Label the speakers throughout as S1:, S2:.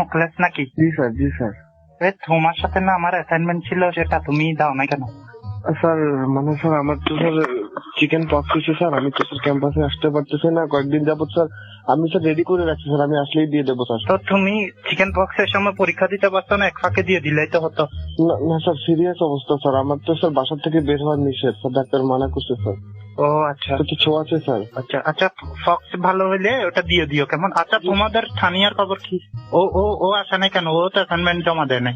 S1: মুখলেস নাকি?
S2: জি স্যার জি স্যার।
S1: এ তোমার সাথে না আমার অ্যাসাইনমেন্ট ছিল সেটা তুমি দাও না কেন?
S2: স্যার মানে স্যার আমার তো স্যার চিকেন পক্স হয়েছে স্যার আমি তো স্যার ক্যাম্পাসে আসতে পারতেছি না কয়েকদিন যাবত স্যার আমি স্যার রেডি করে রাখছি স্যার আমি আসলেই দিয়ে দেবো স্যার।
S1: তো তুমি চিকেন পক্সের সময় পরীক্ষা দিতে পারতো না এক ফাঁকে দিয়ে দিলেই তো হতো।
S2: না না স্যার সিরিয়াস অবস্থা স্যার আমার তো স্যার বাসা থেকে বের হওয়ার নিষেধ স্যার ডাক্তার মানা করছে স্যার।
S1: ও আচ্ছা।
S2: তো ছোঁয়া আছে স্যার।
S1: আচ্ছা আচ্ছা ফক্স ভালো হইলে ওটা দিয়ে দিও কেমন? আচ্ছা তোমাদের স্থানীয় খবর কি? ও ও ও আসে নাই কেন? ও তো অ্যাসাইনমেন্ট জমা দেয় নাই।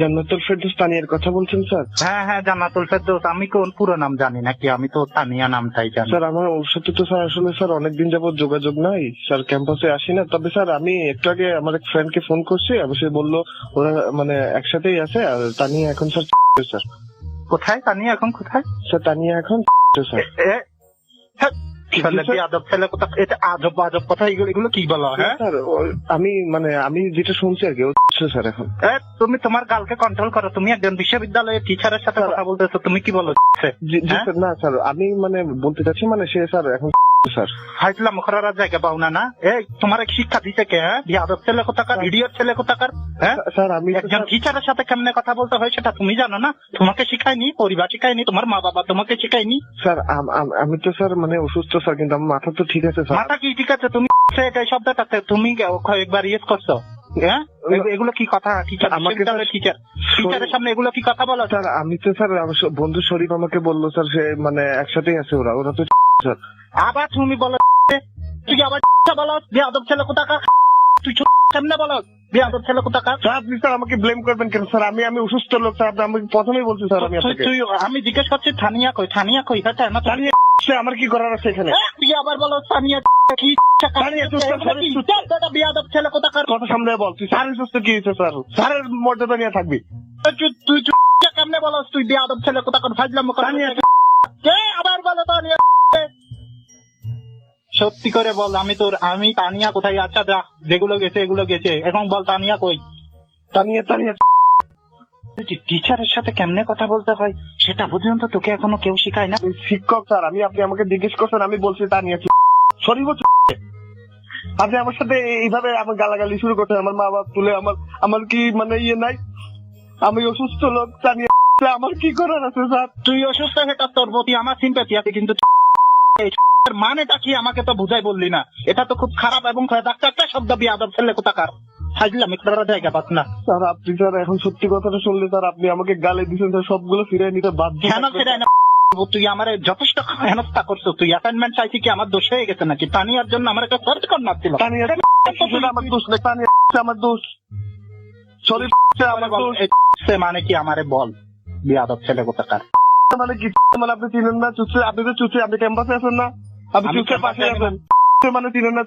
S2: জান্নাতুল ফেরদৌস তানিয়ার কথা বলছেন স্যার?
S1: হ্যাঁ হ্যাঁ জান্নাতুল ফেরদৌস। আমি কোন পুরো নাম জানি নাকি আমি তো তানিয়া নামটাই জানি।
S2: স্যার আমার ওর সাথে তো স্যার আসলে স্যার অনেকদিন যাবত যোগাযোগ নাই। স্যার ক্যাম্পাসে আসি না। তবে স্যার আমি একটু আগে আমার এক ফ্রেন্ডকে ফোন করছি। আমি সে বলল ওরা মানে একসাথেই আছে। আর তানিয়া এখন স্যার স্যার।
S1: কোথায়? তানিয়া এখন কোথায়?
S2: স্যার তানিয়া এখন আমি মানে আমি যেটা শুনছি আর কি স্যার এখন।
S1: তুমি তোমার গালকে কন্ট্রোল করো তুমি একজন বিশ্ববিদ্যালয়ের টিচারের সাথে কথা বলতেছো তুমি কি বলো? হ্যাঁ?
S2: না স্যার আমি মানে বলতে চাচ্ছি মানে সে স্যার এখন স্যার।
S1: করার জায়গা না? এই তোমার শিক্ষা দিতে কে হ্যাঁ? বিয়াদব ছেলে কোথাকার ইডিয়ট ছেলে কোথাকার হ্যাঁ?
S2: স্যার আমি
S1: একজন টিচারের সাথে কেমনে কথা বলতে হয় সেটা তুমি জানো না? তোমাকে শিখায়নি পরিবার শিখায়নি তোমার মা বাবা তোমাকে শিখায়নি?
S2: স্যার আম- তো স্যার মানে অসুস্থ স্যার কিন্তু আমার মাথা তো ঠিক আছে স্যার।
S1: মাথা কি ঠিক আছে? তুমি এটা শব্দটাতে তুমি একবার ইয়েস করছ হ্যাঁ? এগুলো কি কথা? টিচার
S2: আমাকে
S1: টিচার টিচারের সামনে এগুলো কি কথা বলো?
S2: স্যার আমি তো স্যার বন্ধু শরীফ আমাকে বলল স্যার সে মানে একসাথেই আছে ওরা। ওরা তো স্যার
S1: আবার তুমি বলো তুই আবার বলো? বিয়াদব ছেলে কোথাকার? তুই কেমনে বলো? বিয়াদব ছেলে কোথাকার?
S2: স্যার আপনি স্যার আমাকে ব্লেম করবেন কেন? স্যার আমি আমি অসুস্থ লোক স্যার আপনি আমাকে প্রথমেই বলছি স্যার আমি
S1: তুই-
S2: আপনাকে।
S1: তুই আমি জিজ্ঞেস করছি থানিয়া কই? থানিয়া কই? হ্যাঁ না
S2: জানিয়ে সে আমার কি করার আছে এখানে?
S1: তুই আবার বলো থানিয়া কি?
S2: থানিয়া, তো-
S1: বিয়াদব ছেলে কোথাকার?
S2: কথা সামনে বল তুই সুস্থ কি হয়েছে স্যার? স্যারের মর্যাদা নিয়ে থাকবি।
S1: তুই কেমনে বলো তুই বিয়াদব ছেলে কোথাকার? ফাজলাম
S2: তানিয়া,
S1: কে আবার বলো তানিয়া সত্যি করে বল আমি তোর আমি তানিয়া কোথায়? আচ্ছা যা যেগুলো গেছে এগুলো গেছে। এখন বল তানিয়া কই?
S2: তানিয়া তানিয়া।
S1: টিচারের সাথে কেমনে কথা বলতে হয়? সেটা পর্যন্ত তোকে এখনও কেউ শিখায় না।
S2: শিক্ষক স্যার। আমি আপনি আমাকে জিজ্ঞেস করছেন আমি বলছি তানিয়া শরীফ আপনি আমার সাথে এইভাবে আমার গালাগালি শুরু করছেন। আমার মা বাবা তুলে আমার আমার কি মানে ইয়ে নাই? আমি অসুস্থ লোক তানিয়া। আমার কি করার আছে স্যার?
S1: তুই অসুস্থ সেটা তোর প্রতি আমার সিম্পাতি আছে কিন্তু মানেটা কি আমাকে তো বুঝাই বললি না? এটা তো খুব খারাপ এবং ডাক্তার একটা শব্দ বিয়াদব ছেলে কোথাকার? হাজলাম একটা জায়গা পাস না।
S2: স্যার আপনি স্যার এখন সত্যি কথাটা শুনলে স্যার আপনি আমাকে গালে দিচ্ছেন স্যার সবগুলো ফিরে নিতে বাধ্য
S1: কেন। ফেরাই না তুই আমার যথেষ্ট হেনস্থা করছ। তুই অ্যাসাইনমেন্ট চাইছি কি আমার দোষ হয়ে গেছে নাকি? তানিয়ার জন্য আমার একটা সার্চ কর ছিল
S2: আমার দোষ না তানিয়া আমার দোষ। আমার দোষ।
S1: সে মানে কি আমারে বল? বিয়াদব ছেলে কোথাকার?
S2: মানে কি? মানে আপনি চিনেন না চুচে আপনি তো চুচে আপনি ক্যাম্পাসে আছেন না। আপনি চুচে পাশে আছেন মানে চিনেন না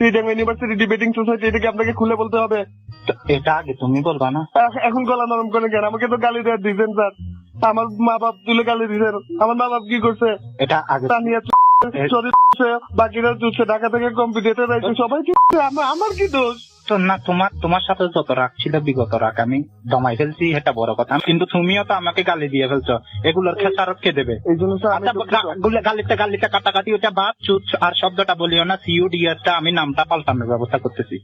S2: ফ্রিডম ইউনিভার্সিটি ডিবেটিং সোসাইটি এটাকে আপনাকে খুলে বলতে হবে
S1: এটা আগে তুমি বলবা না
S2: এখন গলা নরম করে কেন আমাকে তো গালি দেওয়া দিয়েছেন স্যার আমার মা বাপ তুলে গালি দিয়েছেন আমার মা বাপ কি করছে
S1: এটা আগে
S2: বাকিরা চুষছে ঢাকা থেকে কম্পিউটার সবাই আমার কি দোষ
S1: তো না তোমার তোমার সাথে যত রাগ ছিল বিগত রাগ আমি দমাই ফেলছি এটা বড় কথা। কিন্তু তুমিও তো আমাকে গালি দিয়ে ফেলছো। এগুলোর খেসারত কে দেবে? আচ্ছা, গালিতে গালিতে কাটাকাটি ওটা বাদ চুচ আর শব্দটা বলিও না সিইউডিএস টা আমি নামটা পাল্টানোর ব্যবস্থা করতেছি।